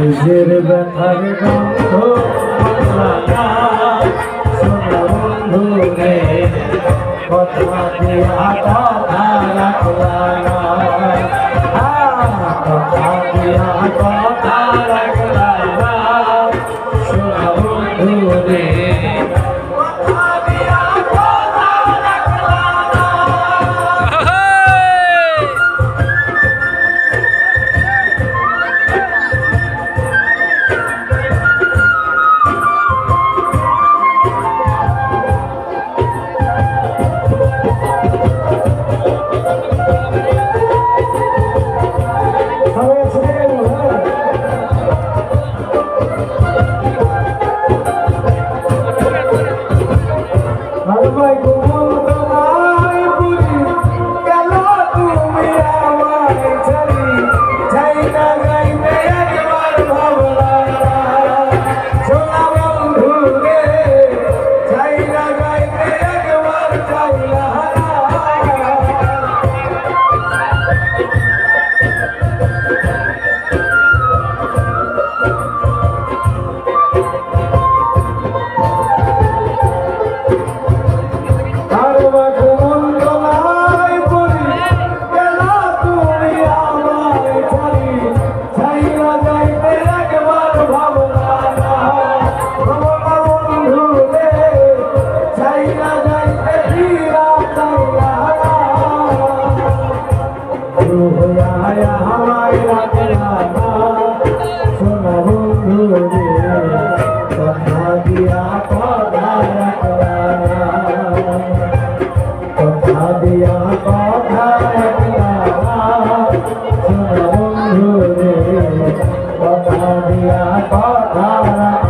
নিজের ব্যথার গন্ধ কথা দিয়া কথা রাখলা কথা দিয়া কথা Maria, Father,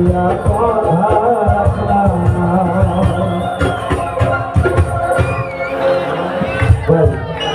Yeah.